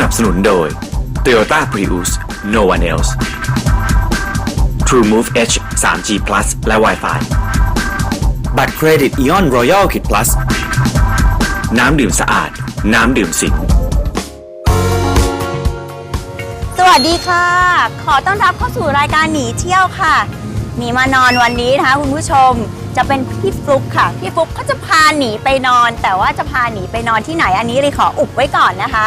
นับสนุนโดย Toyota Prius No One Else True Move H 3G Plus และ Wi-Fi บัตรเครดิต Eon Royal Kit Plus น้ำดื่มสะอาด น้ำดื่มสิงสวัสดีค่ะ ขอต้อนรับเข้าสู่รายการหนีเที่ยวค่ะ หนีมานอนวันนี้นะคะคุณผู้ชมจะเป็นพี่ฟลุกค่ะ พี่ฟลุกเขาจะพาหนีไปนอน แต่ว่าจะพาหนีไปนอนที่ไหนอันนี้เลยขออุบไว้ก่อนนะคะ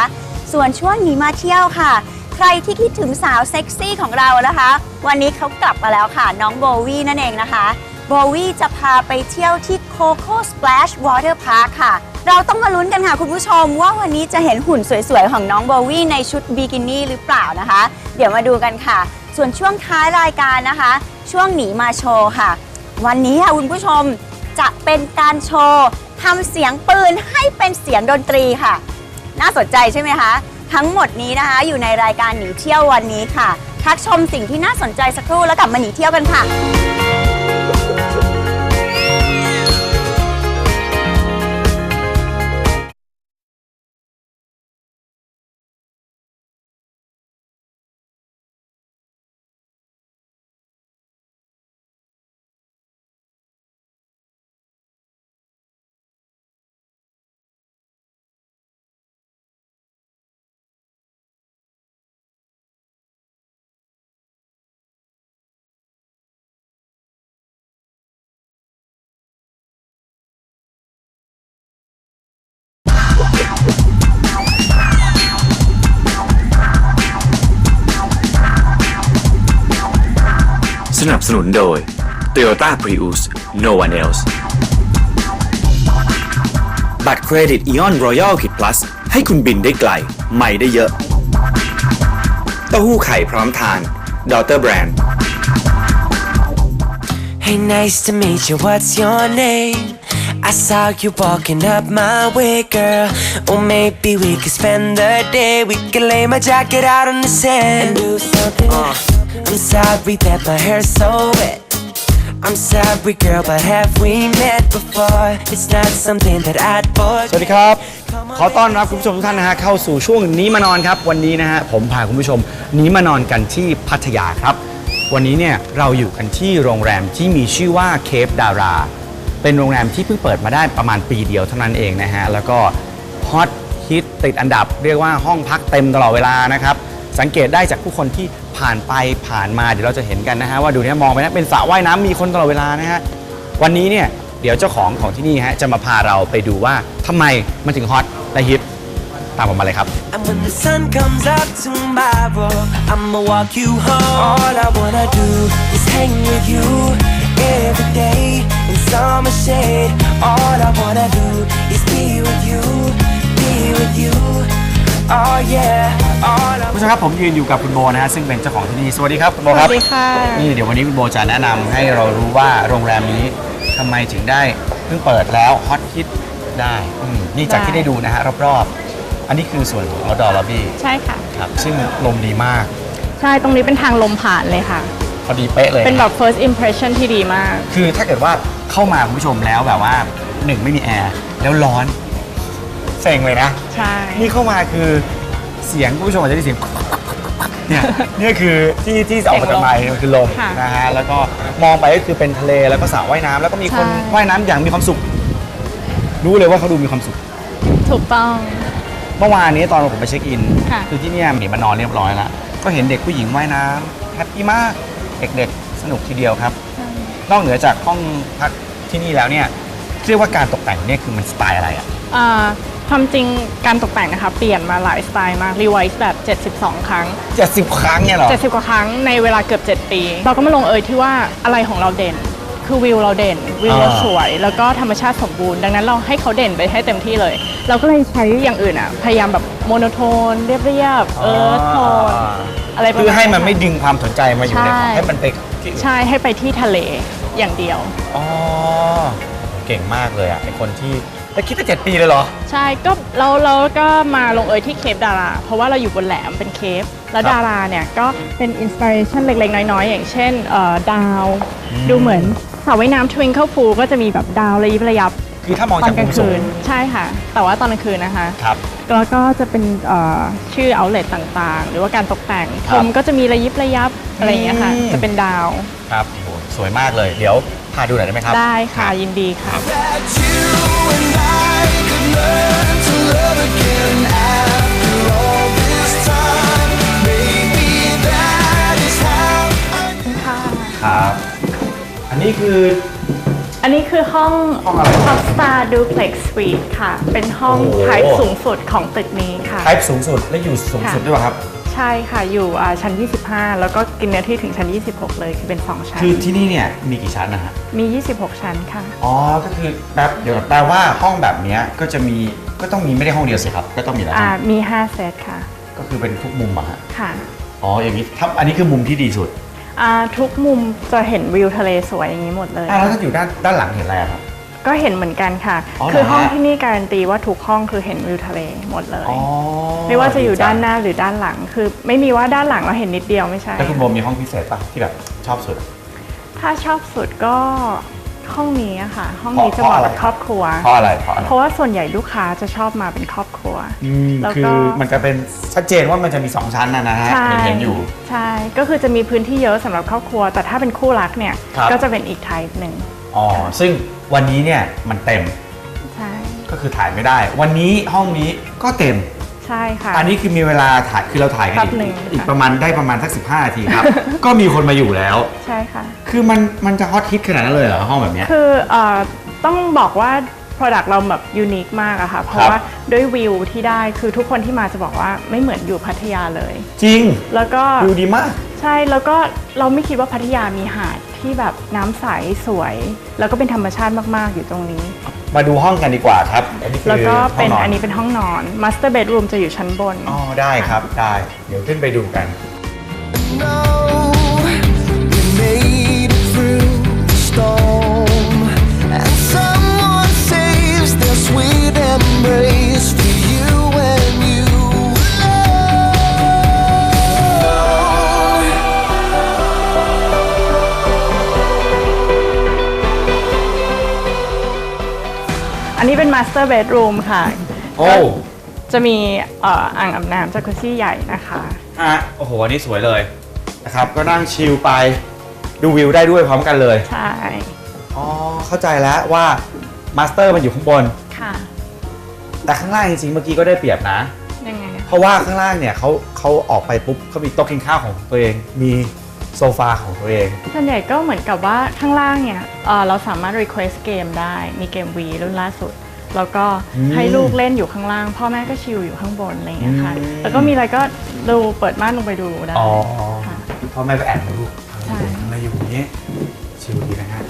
ส่วนช่วงหนีมาเที่ยวค่ะ ใครที่คิดถึงสาวเซ็กซี่ของเรานะคะ วันนี้เขากลับมาแล้วค่ะ น้องโบวี่นั่นเองนะคะโบวี่จะพาไปเที่ยวที่ Coco Splash Water Park ค่ะ เราต้องมาลุ้นกันค่ะคุณผู้ชม ว่าวันนี้จะเห็นหุ่นสวยๆ ของน้องโบวี่ในชุดบิกินี่หรือเปล่านะคะ เดี๋ยวมาดูกันค่ะ ส่วนช่วงท้ายรายการนะคะ ช่วงหนีมาโชว์ค่ะ วันนี้ค่ะคุณผู้ชมจะเป็นการโชว์ทำเสียงปืนให้เป็นเสียงดนตรีค่ะ น่าสนใจใช่ไหมคะ ทั้งหมดนี้นะคะ อยู่ในรายการหนีเที่ยววันนี้ค่ะพักชมสิ่งที่น่าสนใจสักครู่แล้วกลับมาหนีเที่ยวกันค่ะ นับสนุนโดย Toyota Prius No One Else บัตรเครดิต Eon Royal Kit Plus ให้คุณบินได้ไกล ใหม่ได้เยอะ เต้าหู้ไข่พร้อมทาน Daughter Brand Hey, nice to meet you. What's your name? I saw you walking up my way, girl. Or maybe we could spend the day. We could lay my jacket out on the sand and do something. I'm sorry that my hair's so wet. I'm sorry, girl, but have we met before? It's not something that I'd สวัสดีครับ ขอต้อนรับคุณผู้ชมทุกท่านนะฮะเข้าสู่ช่วงหนี้มานอนครับ วันนี้นะฮะผมพาคุณผู้ชมหนี้มานอนกันที่พัทยาครับ วันนี้เนี่ยเราอยู่กันที่โรงแรมที่มีชื่อว่าเคปดารา เป็นโรงแรมที่เพิ่งเปิดมาได้ประมาณปีเดียวเท่านั้นเองนะฮะแล้วก็ฮอตฮิตติดอันดับเรียกว่าห้องพักเต็มตลอดเวลานะครับ สังเกตได้จากผู้คนที่ผ่านไปผ่านมาเดี๋ยวเราจะเห็นกันนะฮะว่าดูเนี่ยมองไปนะเป็นสระว่ายน้ำมีคนตลอดเวลานะฮะวันนี้เนี่ยเดี๋ยวเจ้าของของที่นี่ฮะจะมาพาเราไปดูว่าทำไมมันถึงฮอตและฮิตตามผมมาเลยครับ And when the sun comes up tomorrow, I'ma walk you home. All I wanna do is hang with you every day in summer shade. All I wanna do is be with you, be with you. Oh yeah, ผู้ชมครับผมยืนอยู่กับคุณโบนะฮะซึ่งเป็นเจ้าของที่นี่สวัสดีครับคุณโบครับสวัสดีค่ะนี่เดี๋ยววันนี้คุณโบจะแนะนำให้เรารู้ว่าโรงแรมนี้ทำไมถึงได้เพิ่งเปิดแล้วฮอตฮิตได้อืมนี่จากที่ได้ดูนะฮะรอบๆ อันนี้คือส่วนของ outdoor lobby ใช่ค่ะ ครับซึ่งลมดีมากใช่ตรงนี้เป็นทางลมผ่านเลยค่ะ พอดีเป๊ะเลย เป็นแบบ first impression ที่ดีมาก คือถ้าเกิดว่าเข้ามาคุณผู้ชมแล้วแบบว่าหนึ่งไม่มีแอร์ แล้วร้อน เซ็งเลยนะ ใช่ นี่เข้ามาคือ เสียงคุณผู้ชมอาจจะได้เสียงเนี่ยนี่คือที่ที่ออกมาจากไมค์มันคือลมค่ะนะฮะแล้วก็มองไปก็คือเป็นทะเลแล้วก็สระว่ายน้ำแล้วก็มีคนใช่ ว่ายน้ำอย่างมีความสุข รู้เลยว่าเขาดูมีความสุข ถูกต้อง เมื่อวานนี้ตอนผมไปเช็คอินค่ะ อที่เนี่ยหนีมานอนเรียบร้อยแล้วก็เห็นเด็กผู้หญิงว่ายน้ำแฮปปี้มากเด็กๆสนุกทีเดียวครับ นอกเหนือจากห้องพักที่นี่แล้วเนี่ยเรียกว่าการตกแต่งเนี่ยคือมันสไตล์อะไรอะอ่า ความจริงการตกแต่งนะคะ เปลี่ยนมาหลายสไตล์มากรีไวซ์แบบ 72 ครั้งเจ็ดสิบครั้งเนี่ยเหรอ 70 กว่าครั้งในเวลาเกือบ 7 ปี เราก็มาลงเอยที่ว่าอะไรของเราเด่น คือวิวเราเด่น วิวเราอ่าสวย แล้วก็ธรรมชาติสมบูรณ์ ดังนั้นเราให้เขาเด่นไปให้เต็มที่เลย เราก็เลยใช้อย่างอื่นอะ พยายามแบบโมโนโทน เรียบๆเออโทนอะไรประมาณคือให้มันไม่ค่ะดึงความสนใจมาอยู่ในของใช่ให้มันไปที่อื่นใช่ให้ไปที่ทะเลอย่างเดียวอ๋อเก่งมากเลยอะไอคนที่ แล้วคิดตั้งเจ็ดปีเลยเหรอ ใช่ก็เราเราก็มาลงเอยที่เคปดารา เพราะว่าเราอยู่บนแหลมเป็นเคปแล้วครับดาราเนี่ยก็เป็นอินสปิเรชันเล็กๆ น้อยๆ อย่างเช่นเอ่อดาวดูเหมือนสระว่ายน้ำทวิงเกิลพูก็จะมีแบบดาวระยิบระยับคือถ้ามองตอจากนกมุลางมสูคืงนใช่ค่ะ แต่ว่าตอนกลางคืนนะคะ ครับ แล้วก็จะเป็นเอ่อชื่อ outlet ต่างๆ หรือว่าการตกแต่งคพรับรมก็จะมีระยิบระยับอะไรอย่างเงี้ยค่ะ อืม จะเป็นดาวครับโอ้โหสวยมากเลย เดี๋ยวพาดูหน่อยได้ไหมครับได้ค่ะยินดีค่ะ That you ค่ะครับ อันนี้คือ อันนี้คือห้อง ห้องอะไร Top Star Duplex Suite ค่ะ เป็นห้องโอ้โห ไทป์สูงสุดของตึกนี้ค่ะ ไทป์สูงสุดและอยู่สูงสุดค่ะด้วยป่ะครับ ใช่ค่ะอยู่อ่าชั้น 25 แล้วก็กินเนื้อที่ถึงชั้น 26 เลยคือเป็น 2 ชั้น คือที่นี่เนี่ยมีกี่ชั้นนะฮะ มี 26 ชั้นค่ะ อ๋อ ก็คือแป๊บเดี๋ยวแปลว่าห้องแบบเนี้ยก็จะมีก็ต้องมีไม่ได้ห้องเดียวสิครับ ก็ต้องมีหลายห้อ่าองมี 5 เซตค่ะก็คือเป็นทุกมุมอะฮะค่ะอ๋ออย่างนี้ถ้าอันนี้คือมุมที่ดีสุดอ่าทุกมุมจะเห็นวิวทะเลสวยอย่างนี้หมดเลย อะแล้วถ้าอยู่ด้านด้านหลังเห็นอะไรอะครับ ก็เห็นเหมือนกันค่ะ อ๋อเหรอคือห้องฮะที่นี่การันตีว่าทุกห้องคือเห็นวิวทะเลหมดเลย อ๋อไม่ว่าจะอยู่ด้านหจังน้าหรือด้านหลัง คือไม่มีว่าด้านหลังเราเห็นนิดเดียวไม่ใช่ แล้วคุณโบมีห้องพิเศษป่ะที่แบบชอบสุด ถ้าชอบสุดก็ห้องนี้อะค่ะ ห้องเพราะนี้จะเหมาะเพราะอะไรกับครอบครัว เพราะอะไรเพราะอะไรเพราะว่าส่วนใหญ่ลูกค้าจะชอบมาเป็นครอบครัว อืมแล้วคืก็อมันจะเป็นชัดเจนว่ามันจะมี2ชั้นนะนะฮะใช่เห็นเห็นอยู่ ใช่ ก็คือจะมีพื้นที่เยอะสำหรับครอบครัว แต่ถ้าเป็นคู่รักเนี่ย ครับ ก็จะเป็นอีกไทป์หนึ่ง อ๋อซึ่ง วันนี้เนี่ยมันเต็มใช่ก็คือถ่ายไม่ได้ วันนี้ห้องนี้ก็เต็ม ใช่ค่ะ อันนี้คือมีเวลาถ่ายคือเราถ่ายกันแป๊อีบกหนึ่งอีกค่ะ ประมาณได้ประมาณสัก 15นาทีครับ ก็มีคนมาอยู่แล้ว ใช่ค่ะ คือมันมันจะฮอตฮิตขนาดนั้นเลยเหรอห้องแบบเนี้ย คือเออต้องบอกว่า Product เราแบบยูนิคมากอะค่ะ เพราะว่าด้วยวิวที่ได้คือทุกคนที่มาจะบอกว่าไม่เหมือนอยู่พัทยาเลย จริงแล้วก็ ดูดีมาก ใช่แล้วก็เราไม่คิดว่าพัทยามีหาด ที่แบบน้ำใสสวย แล้วก็เป็นธรรมชาติมากๆอยู่ตรงนี้ มาดูห้องกันดีกว่าครับอันนี้คือแล้วก็เป็นห้งอันนี้เป็นห้องนอน Master Bedroom จะอยู่ชั้นบน อ๋อได้ครับได้ เดี๋ยวขึ้นไปดูกัน know Master Bedroom ค่ะ โอ้ก็จะมีเอ่ออ่างอาบน้ำจากุซซี่ใหญ่นะคะ ฮะโอ้โหอันนี้สวยเลยนะครับก็นั่งชิลไปดูวิวได้ด้วยพร้อมกันเลยใช่ อ๋อเข้าใจแล้วว่ามาสเตอร์มันอยู่ข้างบน ค่ะ แต่ข้างล่างจริงๆเมื่อกี้ก็ได้เปรียบนะ ยังไงอะเพราะว่าข้างล่างเนี่ยเขาเขาออกไปปุ๊บเขามีโต๊ะกินข้าวของตัวเอง มีโซฟาของตัวเอง ส่วนใหญ่ก็เหมือนกับว่าข้างล่างเนี่ยเอ่อเราสามารถ request เกมได้ มีเกม V รุ่นล่าสุด แล้วก็อืมให้ลูกเล่นอยู่ข้างล่าง พ่อแม่ก็ชิลอยู่ข้างบนอะไรอย่างเงี้ยค่ะอืมแล้วก็มีอะไรก็ดูเปิดม่านลงไปดูได้อ๋อค่ะพ่อแม่ก็แอบมาลูกใช่ทำอะไรอยู่อย่างนี้ ชิลดีนะฮะ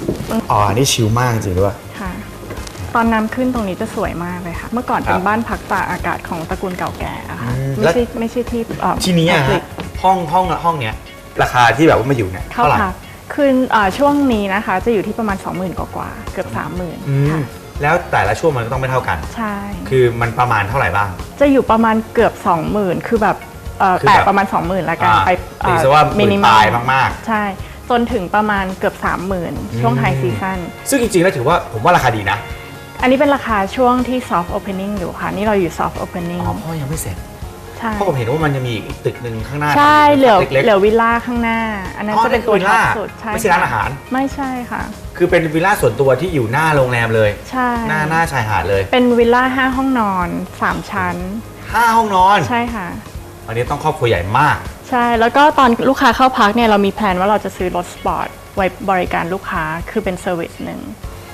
อ๋ออันนี่ชิลมากจริงด้วยค่ะ ตอนน้ำขึ้นตรงนี้จะสวยมากเลยค่ะ เมื่อก่อนเป็ครันบบ้านพักตากอากาศของตระกูลเก่าแก่อะค่ะอืมไม่แล้วใช่ไม่ใช่ที่เอ่อที่นี้อะฮะ public ห้องห้องห้องเนี้ยราคาที่แบบว่ามาอยู่เนี่ยเข้าเท่าไหร่พักคืนเอ่อช่วงนี้นะคะ จะอยู่ที่ประมาณ 20,000 กว่ากว่าๆเกือบอืม30,000ค่ะ แล้วแต่ละช่วงมันก็ต้องไม่เท่ากัน ใช่ คือมันประมาณเท่าไหร่บ้าง จะอยู่ประมาณเกือบ 20,000 คือแบบเอ่อคือแบบแตะประมาณ 20,000ละกันอ่าไปตีซะว่าหมื่นปลายมาก ใช่ จนถึงประมาณเกือบ 30,000 ช่วงไฮซีซันๆ ซึ่งจริงๆ แล้วถือว่าผมว่าราคาดีนะอันนี้เป็นราคาช่วงที่ soft opening อยู่ค่ะ นี่เราอยู่ soft opening อ๋อเพราะยังไม่เสร็จใช่ เพราะผมเห็นว่ามันจะมีอีกตึกหนึ่งข้างหน้าใช่เหลือเล็กๆเหลือวิลล่าข้างหน้า อันนั้นอ๋อจะเป็นตัวนั่นคือวิลท็อล่าปสุดใช่ไม่ใช่ร้านอาหาร ไม่ใช่ค่ะ คือเป็นวิลล่าส่วนตัวที่อยู่หน้าโรงแรมเลย ใช่ หน้าหน้าชายหาดเลย เป็นวิลล่าห้าห้องนอน3ชั้นห้าห้องนอน ใช่ค่ะ อันนี้ต้องครอบครัวใหญ่มาก ใช่ แล้วก็ตอนลูกค้าเข้าพักเนี่ยเรามีแผนว่าเราจะซื้อรถสปอร์ตไว้บริการลูกค้าคือเป็นเซอร์วิสหนึ่ง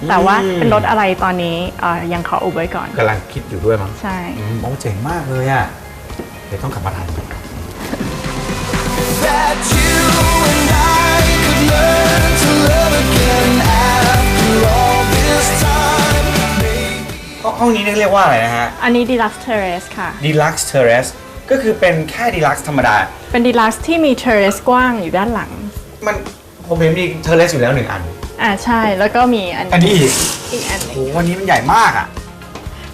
แต่ว่าเป็นรถอะไรตอนนี้เอ่อยังขออุบไว้ก่อนกำลังคิดอยู่ด้วยมั้งใช่อืมโอ้เจ๋งมากเลยอะ เดี๋ยวต้องกลับมาทานห้องนี้เรียกว่าอะไรนะฮะ อันนี้ Deluxe Terrace ค่ะ Deluxe Terrace ก็คือเป็นแค่ Deluxe ธรรมดา เป็น Deluxe ที่มี Terrace กว้างอยู่ด้านหลัง มันผมเห็นมี Terrace อยู่แล้วหนึ่งอัน อ่าใช่ แล้วก็มีอันอันนี้อีกอีกอันโอ้โหวันนี้มันใหญ่มากอะ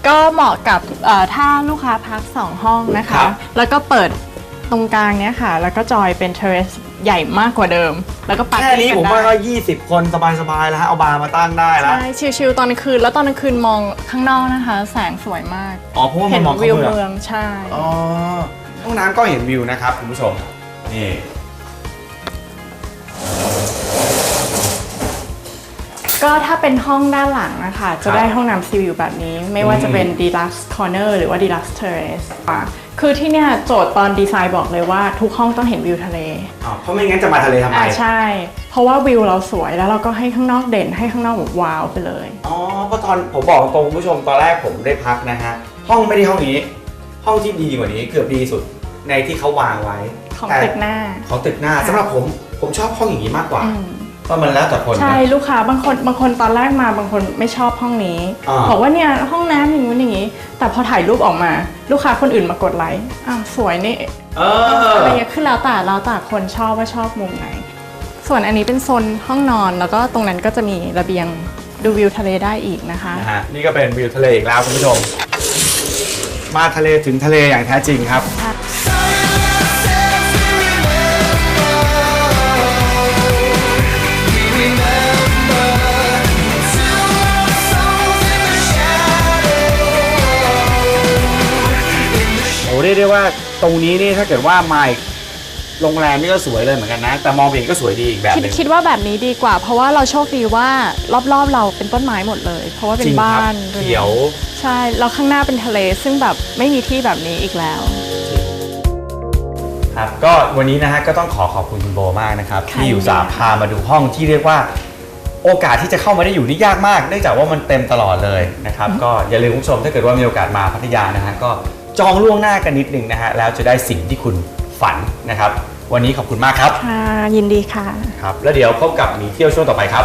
ก็เหมาะกับเอ่อถ้าลูกค้าพัก 2 ห้องนะครัคะบแล้วก็เปิดตรงกลางเนี้ยค่ะ แล้วก็จอยเป็น terrace ใหญ่มากกว่าเดิม แล้วก็ปาร์แค่ตี้นี้กัผมนว่าก็ได้20 คนสบายๆแล้วฮะเอาบาร์มาตั้งได้แล้วใช่ชิลๆตอนกลางคืน แล้วตอนกลางคืนมองข้างนอกนะคะ แสงสวยมาก อ๋อเพราะว่ามัเห็นนมองเข้าวิวเมืองเมืองใช่ อ๋อห้องน้ำก็เห็นวิวนะครับคุณผู้ชมนี่ ก็ถ้าเป็นห้องด้านหลังนะคะจะได้ห้องน้ำซีวิวแบบนี้ ไม่ว่าจะเป็น deluxe corner หรือว่า deluxe terrace อะคือที่เนี่ยโจทย์ตอนดีไซน์บอกเลยว่าทุกห้องต้องเห็นวิวทะเลอ๋อเพราะไม่งั้นจะมาทะเลทำไมอ่าใช่ เพราะว่าวิวเราสวยแล้วเราก็ให้ข้างนอกเด่นให้ข้างนอกแบบว้าวไปเลยอ๋อเพราะตอนผมบอกตรงคุณผู้ชมตอนแรกผมได้พักนะฮะห้องไม่ได้ห้องนี้ ห้องที่ดีกว่านี้เกือบดีสุดในที่เขาวางไว้ของแต่ตึกหน้าของตึกหน้าสำหรับผมผมชอบห้องอย่างนี้มากกว่า อืมเพราะมันแล้วแต่คนนะ ใช่ลูกค้าบางคนบางคนตอนแรกมาบางคนไม่ชอบห้องนี้อ่า บอกว่าเนี่ยห้องน้ำอย่างนู้นอย่างนี้ แต่พอถ่ายรูปออกมา ลูกค้าคนอื่นมากดไลค์อ้าวสวยนี่เออ อะไรเงี้ยขึ้นแล้วแต่แล้วแต่คนชอบว่าชอบมุมไหน ส่วนอันนี้เป็นโซนห้องนอนแล้วก็ตรงนั้นก็จะมีระเบียงดูวิวทะเลได้อีกนะคะ นะฮะนี่ก็เป็นวิวทะเลอีกแล้วคุณผู้ชม มาทะเลถึงทะเลอย่างแท้จริงครับโอ้ ยกได้ว่าตรงนี้นี่ถ้าเกิดว่ามาอีกโรงแรมนี่ก็สวยเลยเหมือนกันนะ แต่มองไปเองก็สวยดีอีกแบบหคิดนึง คิดว่าแบบนี้ดีกว่า เพราะว่าเราโชคดีว่ารอบๆเราเป็นต้นไม้หมดเลย เพราะว่าเป็จนริงคบ้ารับนเขียวใช่แล้วข้างหน้าเป็นทะเลซึ่งแบบไม่มีที่แบบนี้อีกแล้ว ครับก็วันนี้นะฮะก็ต้องขอขอบคุณคุณโบมากนะครับ ค่ะ ที่อยู่ยินดีสาพามาดูห้องที่เรียกว่า โอกาสที่จะเข้ามาได้อยู่นี่ยากมากเนื่องจากว่ามันเต็มตลอดเลยนะครับ ก็อย่าลืมคุณผู้ชมถ้าเกิดว่ามีโอกาสมาพัทยานะฮะก็ จองล่วงหน้ากันนิดนึงนะฮะแล้วจะได้สิ่งที่คุณฝันนะครับ วันนี้ขอบคุณมากครับ ค่ะ ยินดีค่ะ ครับ แล้วเดี๋ยวพบกับหนีเที่ยวช่วงต่อไปครับ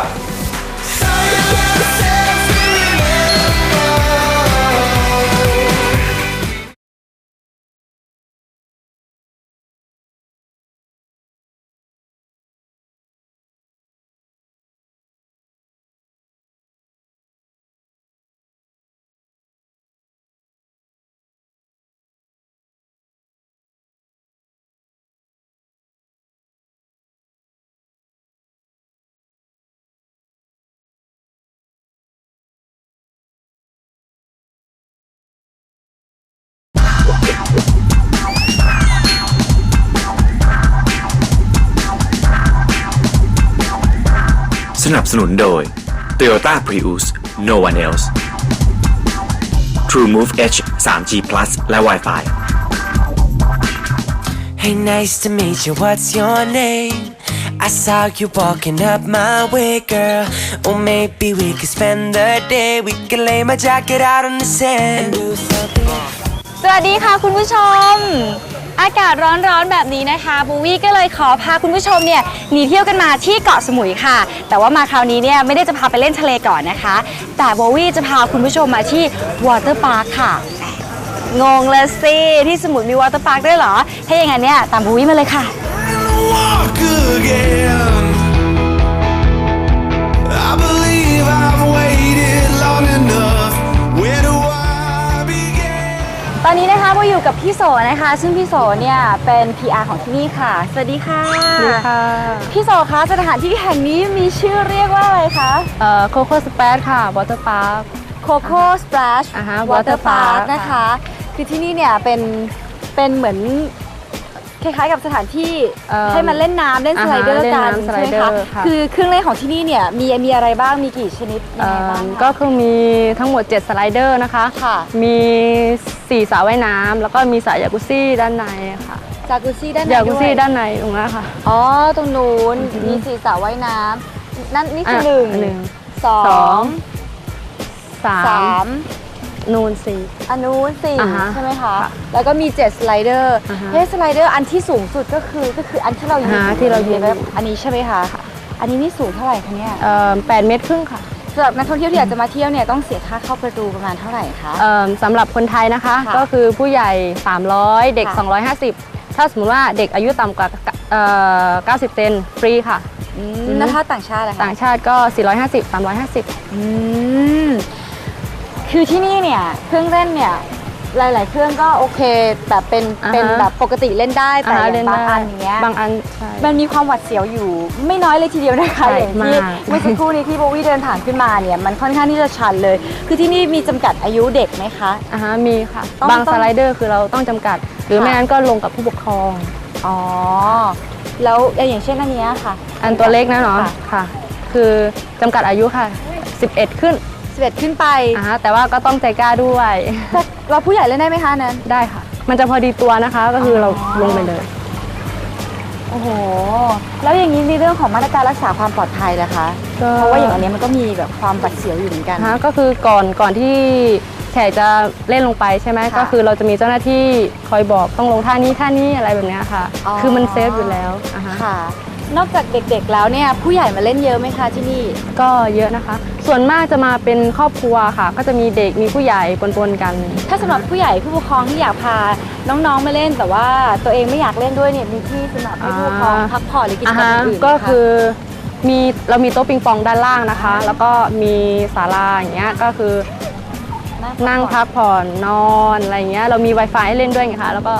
นับสนุนโดย Toyota Prius No one else TrueMove H 3G Plus และ Wi-Fi Hey, nice to meet you. What's your name? I saw you walking up my way, girl. Or maybe we could spend the day. We could lay my jacket out on the sand and do something. สวัสดีค่ะคุณผู้ชม อากาศร้อนๆแบบนี้นะคะบูวี่ก็เลยขอพาคุณผู้ชมเนี่ยหนีเที่ยวกันมาที่เกาะสมุยค่ะ แต่ว่ามาคราวนี้เนี่ยไม่ได้จะพาไปเล่นทะเลก่อนนะคะ แต่บูวี่จะพาคุณผู้ชมมาที่วอเตอร์พาร์คค่ะงงเลยสิที่สมุยมีวอเตอร์พาร์คด้วยเหรอ ถ้าอย่างนั้นเนี่ยตามบูวี่มาเลยค่ะ ตอนนี้นะคะโบอยู่กับพี่โสนะคะ ซึ่งพี่โสเนี่ยเป็น PR ของที่นี่ค่ะ สวัสดีค่ะ พี่โสคะสถานที่แห่งนี้มีชื่อเรียกว่าอะไรคะเอ่อโคโค่สเปซค่ะวอเตอร์พาร์ค Coco Splash อ่าฮะ Water Water Park Park นะคะ คือที่นี่เนี่ยเป็นเป็นเหมือน คล้ายๆกับสถานที่เอิ่มให้มันเล่นน้ำเล่นสอ่าไลฮะเดอร์กันเล่นน้ำใช่ไหมสไลเดอคะร์ค่ะ คือเครื่องเล่นของที่นี่เนี่ยมีมีอะไรบ้างมีกี่ชนิดยังเอ่ไงอบ้างก็คะคือมีทั้งหมด 7 สไลเดอร์นะคะ ค่ะมี 4สระว่ายน้ำแล้วก็มีสระยากุซี่ด้านในค่ะจากุซี่ด้านในยากุด้วซี่ยด้านในตรงนั้นค่ะ อ๋อตรงนู้นมีสีสระว่ายน้ำนั่นนี่คืออะหนึ่งหนึ่งสอสอง งสาสามม นูนสี่อันนู้นสี่อ่าฮะใช่ไหมคะค่ะแล้วก็มีเจ็ดสไลเดอร์อ่าฮะเฮ้สไลเดอร์อันที่สูงสุดก็คือก็คืออันที่เรายืนอ่าฮะอยู่ที่เรายืน แบบอันนี้ใช่ไหมคะ อันนี้นี่สูงเท่าไหร่คะเนี่ยเอ่อแปดเมตรครึ่งค่ะสำหรับนักท่องเที่ยวที่อยากจะมาเที่ยวเนี่ยต้องเสียค่าเข้าประตูประมาณเท่าไหร่คะ เอิ่มสำหรับคนไทยนะคะ ค่ะก็คือผู้ใหญ่ 300 เด็ก ค่ะ 250 ถ้าสมมติว่าเด็กอายุต่ำกว่าเอ่อ90 เซนฟรีค่ะ อืมอืมแล้วถ้าต่างชาติอะคะ ต่างชาติก็ 450 350 อืม คือที่นี่เนี่ยเครื่องเล่นเนี่ยหลาย ๆ เครื่องก็โอเคแบบเป็นอ่าฮะเป็นแบบปกติเล่นได้แต่อ่าอเล่ย่านงบางได้ อันอย่างเงี้ยบางอันใช่ มันมีความหวัดเสียวอยู่ ไม่น้อยเลยทีเดียวนะคะใช่อย่างที่มาก เมื่อสักครู่นี้ที่โบวี่เดินผ่านขึ้นมาเนี่ยมันค่อนข้างที่จะชันเลย คือที่นี่มีจำกัดอายุเด็กไหมคะ อ่าฮะมีค่ะ ต้องบางต้องสไลเดอร์คือเราต้องจำกัด หรือค่ะ ไม่งั้นก็ลงกับผู้ปกครอง อ๋อแล้วอย่างเช่นอันเนี้ยค่ะ อันตัวเล็กนะเนาะค่ะ ค่ะ คือจำกัดอายุค่ะ 11 ขึ้น 11 ขึ้นไปอ่าฮะแต่ว่าก็ต้องใจกล้าด้วยแต่เราผู้ใหญ่เล่นได้ไหมคะนั้น ได้ค่ะ มันจะพอดีตัวนะคะก็คือเราลงไปเลย โอ้โห แล้วอย่างนี้มีเรื่องของมาตรการรักษาความปลอดภัยนะคะ ก็ เพราะว่าอย่างอันเนี้ยมันก็มีแบบความบัดเสียวอยู่เหมือนกันฮะก็คือก่อนก่อนที่แขกจะเล่นลงไปใช่ไหมค่ะก็คือเราจะมีเจ้าหน้าที่คอยบอกต้องลงท่านี้ท่านี้อะไรแบบเนี้ยค่ะ อ๋อ คือมันเซฟอยู่แล้วอ่าฮะค่ะ นอกจากเด็กๆแล้วเนี่ยผู้ใหญ่มาเล่นเยอะไหมคะที่นี่ก็เยอะนะคะ ส่วนมากจะมาเป็นครอบครัวค่ะ ก็จะมีเด็กมีผู้ใหญ่ปนๆกัน ถ้าสำหรับผู้ใหญ่ผู้ปกครองที่อยากพาน้องๆมาเล่น แต่ว่าตัวเองไม่อยากเล่นด้วยเนี่ยมีที่สำหรับให้ผู้ปกครองอ่าพักผ่อนหรือกิจอ่ากรรมฮะอื่นๆไหมะก็คือมีเรามีโต๊ะปิงปองด้านล่างนะคะ แล้วก็มีศาลาอย่างเงี้ยก็คือนั่งพักผ่อนนอนอะไรเงี้ยเรามี Wi-Fi ให้เล่นด้วยไงคะแล้วก็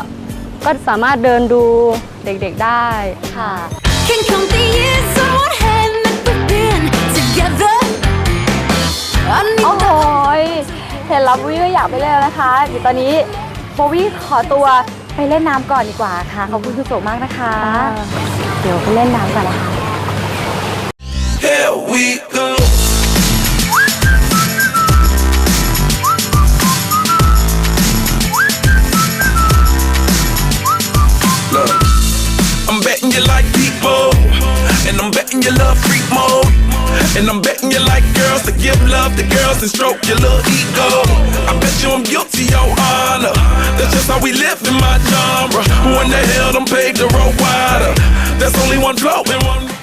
ก็สามารถเดินดูเด็กๆได้ค่ะ Can count the years on one hand that we've been together. I need โอ้โหยเห็นแล้วโบวี่ก็อยากไปเล่นแล้วนะคะเดี๋ยวตอนนี้โบวี่ขอตัวไปเล่นน้ำก่อนดีกว่าค่ะขอบคุณคุณโสมากนะคะ เดี๋ยวไปเล่นน้ำกันนะคะ Here we go. And I'm betting you love freak mode, and I'm betting you like girls to give love to girls and stroke your little ego. I bet you I'm guilty, your honor. That's just how we live in my genre. Who in the hell done paved the road wider? There's only one flow and one.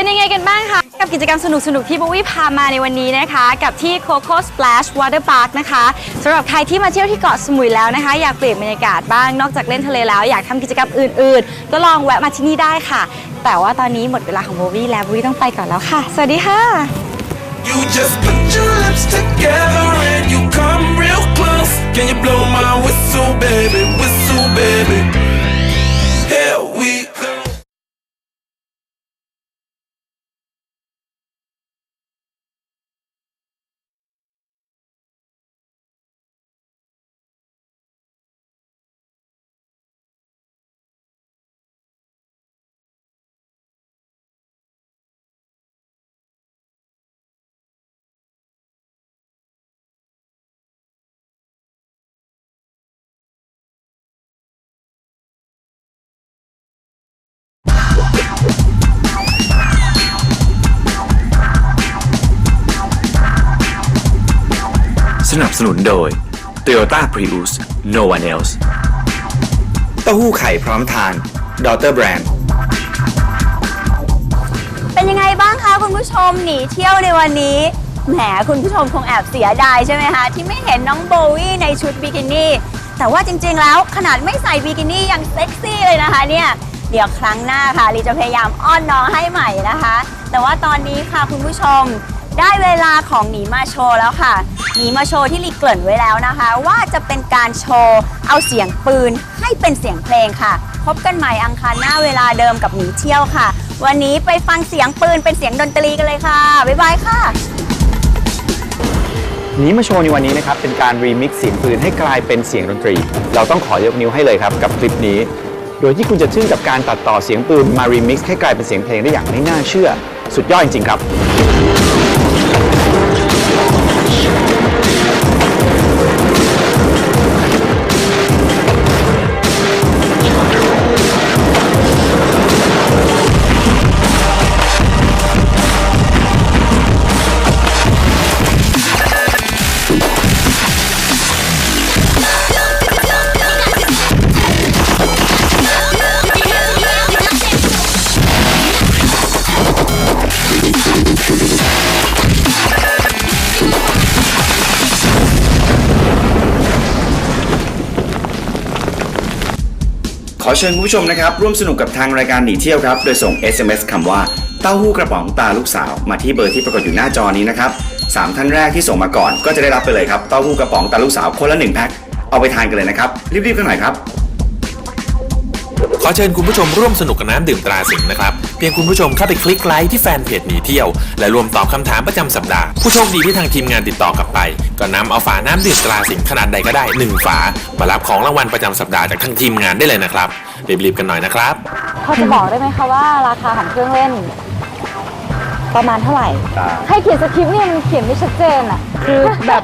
เป็นยังไงกันบ้างคะ กับกิจกรรมสนุกๆที่โบวี่พามาในวันนี้นะคะ กับที่ Coco Splash Water Park นะคะสำหรับใครที่มาเที่ยวที่เกาะสมุยแล้วนะคะ อยากเปลี่ยนบรรยากาศบ้างนอกจากเล่นทะเลแล้วอยากทำกิจกรรมอื่นๆ ก็ลองแวะมาที่นี่ได้ค่ะ แต่ว่าตอนนี้หมดเวลาของโบวี่แล้วโบวี่ต้องไปก่อนแล้วค่ะ สวัสดีค่ะ You just put your lips together and you come real close. Can you blow my whistle, baby? Whistle, baby. Here we สนุนโดย Toyota Prius No One Else เต้าหู้ไข่พร้อมทาน Daughter Brand เป็นยังไงบ้างคะคุณผู้ชมหนีเที่ยวในวันนี้ แหมคุณผู้ชมคงแอบเสียดายใช่ไหมคะที่ไม่เห็นน้องโบวี่ในชุดบิกินี่ แต่ว่าจริงๆแล้วขนาดไม่ใส่บิกินี่ยังเซ็กซี่เลยนะคะเนี่ย เดี๋ยวครั้งหน้าค่ะลีจะพยายามอ้อนน้องให้ใหม่นะคะ แต่ว่าตอนนี้ค่ะคุณผู้ชม ได้เวลาของหนีมาโชว์แล้วค่ะ หนีมาโชว์ที่ลีเกริ่นไว้แล้วนะคะ ว่าจะเป็นการโชว์เอาเสียงปืนให้เป็นเสียงเพลงค่ะ พบกันใหม่อังคารหน้าเวลาเดิมกับหนีเที่ยวค่ะ วันนี้ไปฟังเสียงปืนเป็นเสียงดนตรีกันเลยค่ะ บ๊ายบายค่ะ หนีมาโชว์ในวันนี้นะครับเป็นการรีมิกซ์เสียงปืนให้กลายเป็นเสียงดนตรี เราต้องขอยกนิ้วให้เลยครับกับคลิปนี้ โดยที่คุณจะทึ่งกับการตัดต่อเสียงปืนมารีมิกซ์ให้กลายเป็นเสียงเพลงได้อย่างไม่น่าเชื่อ สุดยอดจริงๆครับ เชิญผู้ชมนะครับร่วมสนุกกับทางรายการหนีเที่ยวครับ โดยส่ง SMS คำว่าเต้าหู้กระป๋องตาลูกสาวมาที่เบอร์ที่ปรากฏอยู่หน้าจอนี้นะครับสามท่านแรกที่ส่งมาก่อน ก็จะได้รับไปเลยครับเต้าหู้กระป๋องตาลูกสาวคนละหนึ่งแพ็คเอาไปทานกันเลยนะครับรีบๆกันหน่อยครับขอเชิญคุณผู้ชมร่วมสนุกกับน้ำดื่มตราสิงห์นะครับ เพียงคุณผู้ชมเข้าไปคลิกไลค์ที่แฟนเพจหนีเที่ยว และรวมตอบคำถามประจำสัปดาห์ ผู้โชคดีที่ทางทีมงานติดต่อกลับไป ก็นำเอาฝาน้ำดื่มตราสิงห์ขนาดใดก็ได้ 1 ฝา มารับของรางวัลประจำสัปดาห์จากทางทีมงานได้เลยนะครับ รีบๆกันหน่อยนะครับ พอจะบอกได้ไหมคะว่าราคาของเครื่องเล่น ประมาณเท่าไหร่ ให้เขียนสคริปต์เนี่ยมันเขียนไม่ชัดเจนอะ คือแบบ